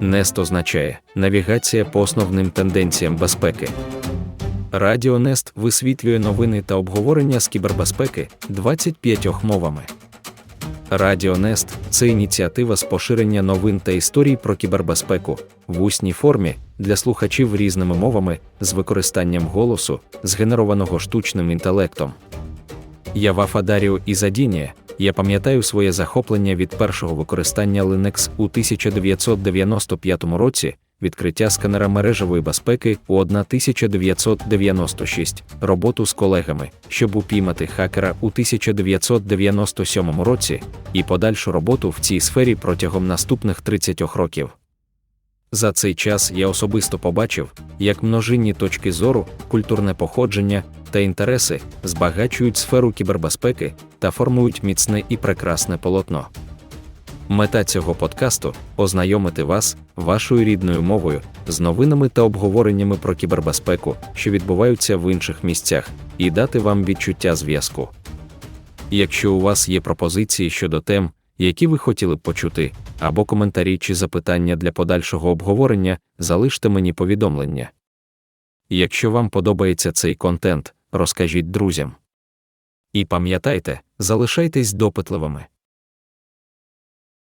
NEST означає навігація по основним тенденціям безпеки. Радіо NEST висвітлює новини та обговорення з кібербезпеки 25 мовами. Радіо NEST – це ініціатива з поширення новин та історій про кібербезпеку в усній формі для слухачів різними мовами з використанням голосу, згенерованого штучним інтелектом. Я Вафа Даріо Ізадінія. Я пам'ятаю своє захоплення від першого використання Linux у 1995 році, відкриття сканера мережевої безпеки у 1996, роботу з колегами, щоб упіймати хакера у 1997 році, і подальшу роботу в цій сфері протягом наступних 30 років. За цей час я особисто побачив, як множинні точки зору, культурне походження та інтереси збагачують сферу кібербезпеки та формують міцне і прекрасне полотно. Мета цього подкасту ознайомити вас, вашою рідною мовою, з новинами та обговореннями про кібербезпеку, що відбуваються в інших місцях, і дати вам відчуття зв'язку. Якщо у вас є пропозиції щодо тем, які ви хотіли б почути, або коментарі чи запитання для подальшого обговорення, залиште мені повідомлення. Якщо вам подобається цей контент, розкажіть друзям. І пам'ятайте, залишайтесь допитливими.